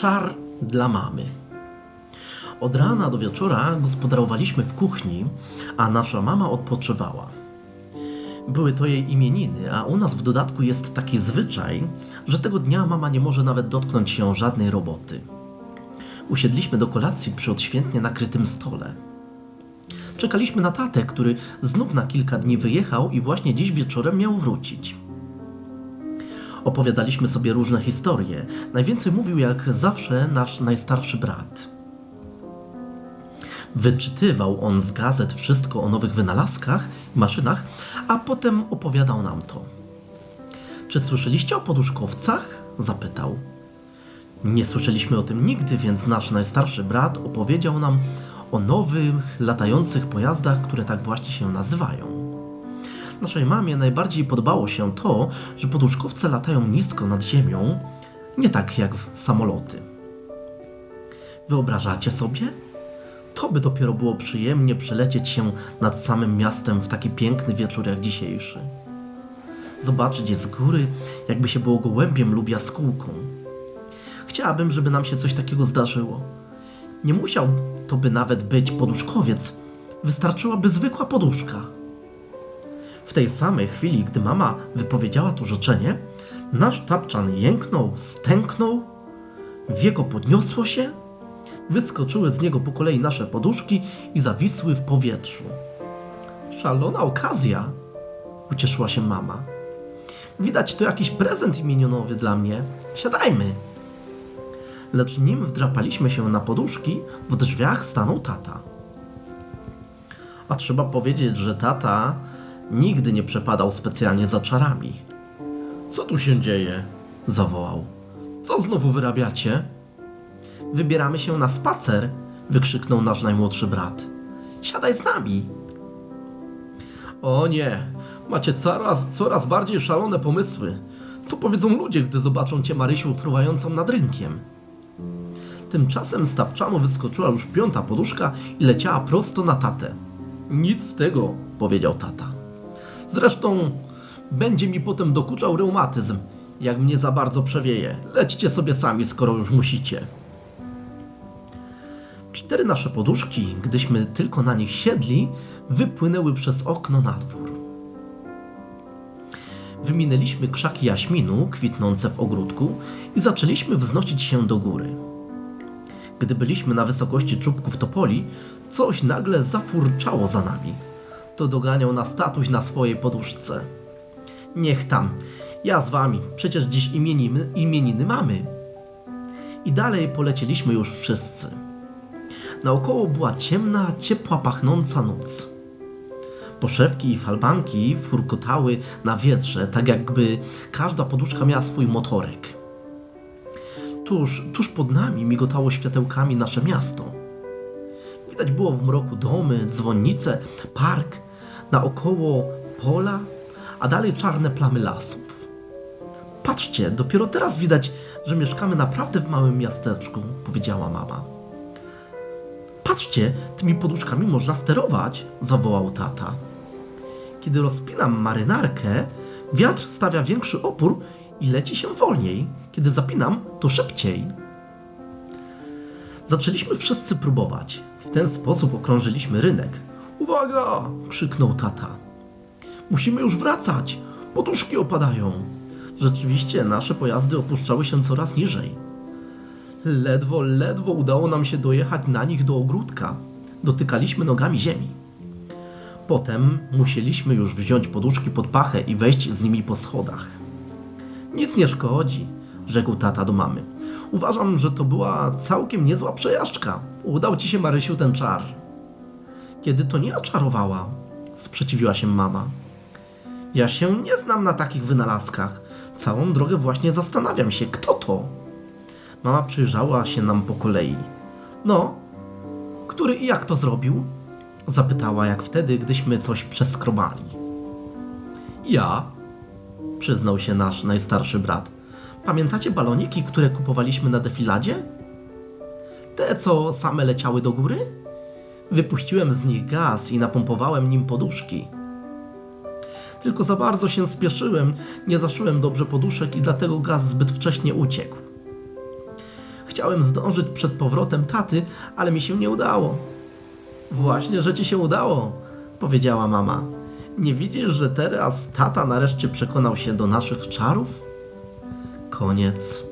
Czar dla mamy. Od rana do wieczora gospodarowaliśmy w kuchni, a nasza mama odpoczywała. Były to jej imieniny, a u nas w dodatku jest taki zwyczaj, że tego dnia mama nie może nawet dotknąć się żadnej roboty. Usiedliśmy do kolacji przy odświętnie nakrytym stole. Czekaliśmy na tatę, który znów na kilka dni wyjechał i właśnie dziś wieczorem miał wrócić. Opowiadaliśmy sobie różne historie. Najwięcej mówił jak zawsze nasz najstarszy brat. Wyczytywał on z gazet wszystko o nowych wynalazkach i maszynach, a potem opowiadał nam to. Czy słyszeliście o poduszkowcach? zapytał. Nie słyszeliśmy o tym nigdy, więc nasz najstarszy brat opowiedział nam o nowych, latających pojazdach, które tak właśnie się nazywają. Naszej mamie najbardziej podobało się to, że poduszkowce latają nisko nad ziemią, nie tak jak samoloty. Wyobrażacie sobie? To by dopiero było przyjemnie przelecieć się nad samym miastem w taki piękny wieczór jak dzisiejszy. Zobaczyć je z góry, jakby się było gołębiem lub jaskółką. Chciałabym, żeby nam się coś takiego zdarzyło. Nie musiał to by nawet być poduszkowiec, wystarczyłaby zwykła poduszka. W tej samej chwili, gdy mama wypowiedziała to życzenie, nasz tapczan jęknął, stęknął, wieko podniosło się, wyskoczyły z niego po kolei nasze poduszki i zawisły w powietrzu. Szalona okazja, ucieszyła się mama. Widać to jakiś prezent imieninowy dla mnie. Siadajmy. Lecz nim wdrapaliśmy się na poduszki, w drzwiach stanął tata. A trzeba powiedzieć, że tata nigdy nie przepadał specjalnie za czarami. Co tu się dzieje? zawołał. Co znowu wyrabiacie? Wybieramy się na spacer, wykrzyknął nasz najmłodszy brat. Siadaj z nami. O nie, macie coraz, coraz bardziej szalone pomysły. Co powiedzą ludzie, gdy zobaczą cię, Marysiu, fruwającą nad rynkiem? Tymczasem z tapczanu wyskoczyła już piąta poduszka i leciała prosto na tatę. Nic z tego, powiedział tata. Zresztą będzie mi potem dokuczał reumatyzm, jak mnie za bardzo przewieje. Lećcie sobie sami, skoro już musicie. Cztery nasze poduszki, gdyśmy tylko na nich siedli, wypłynęły przez okno na dwór. Wyminęliśmy krzaki jaśminu kwitnące w ogródku i zaczęliśmy wznosić się do góry. Gdy byliśmy na wysokości czubków topoli, coś nagle zafurczało za nami. To doganiał nas na swojej poduszce. Niech tam, ja z wami, przecież dziś imieniny, imieniny mamy. I dalej polecieliśmy już wszyscy. Naokoło była ciemna, ciepła, pachnąca noc. Poszewki i falbanki furkotały na wietrze, tak jakby każda poduszka miała swój motorek. Tuż, tuż pod nami migotało światełkami nasze miasto. Widać było w mroku domy, dzwonnice, park, naokoło pola, a dalej czarne plamy lasów. Patrzcie, dopiero teraz widać, że mieszkamy naprawdę w małym miasteczku, powiedziała mama. Patrzcie, tymi poduszkami można sterować, zawołał tata. Kiedy rozpinam marynarkę, wiatr stawia większy opór i leci się wolniej. Kiedy zapinam, to szybciej. Zaczęliśmy wszyscy próbować. W ten sposób okrążyliśmy rynek. Uwaga! krzyknął tata. Musimy już wracać. Poduszki opadają. Rzeczywiście nasze pojazdy opuszczały się coraz niżej. Ledwo, ledwo udało nam się dojechać na nich do ogródka. Dotykaliśmy nogami ziemi. Potem musieliśmy już wziąć poduszki pod pachę i wejść z nimi po schodach. Nic nie szkodzi, rzekł tata do mamy. Uważam, że to była całkiem niezła przejażdżka. Udał ci się, Marysiu, ten czar. Kiedy to nie czarowała, sprzeciwiła się mama. Ja się nie znam na takich wynalazkach. Całą drogę właśnie zastanawiam się, kto to. Mama przyjrzała się nam po kolei. No, który i jak to zrobił? Zapytała jak wtedy, gdyśmy coś przeskrobali. Ja, przyznał się nasz najstarszy brat. Pamiętacie baloniki, które kupowaliśmy na defiladzie? Te, co same leciały do góry? Wypuściłem z nich gaz i napompowałem nim poduszki. Tylko za bardzo się spieszyłem, nie zaszyłem dobrze poduszek i dlatego gaz zbyt wcześnie uciekł. Chciałem zdążyć przed powrotem taty, ale mi się nie udało. Właśnie, że ci się udało, powiedziała mama. Nie widzisz, że teraz tata nareszcie przekonał się do naszych czarów? Koniec.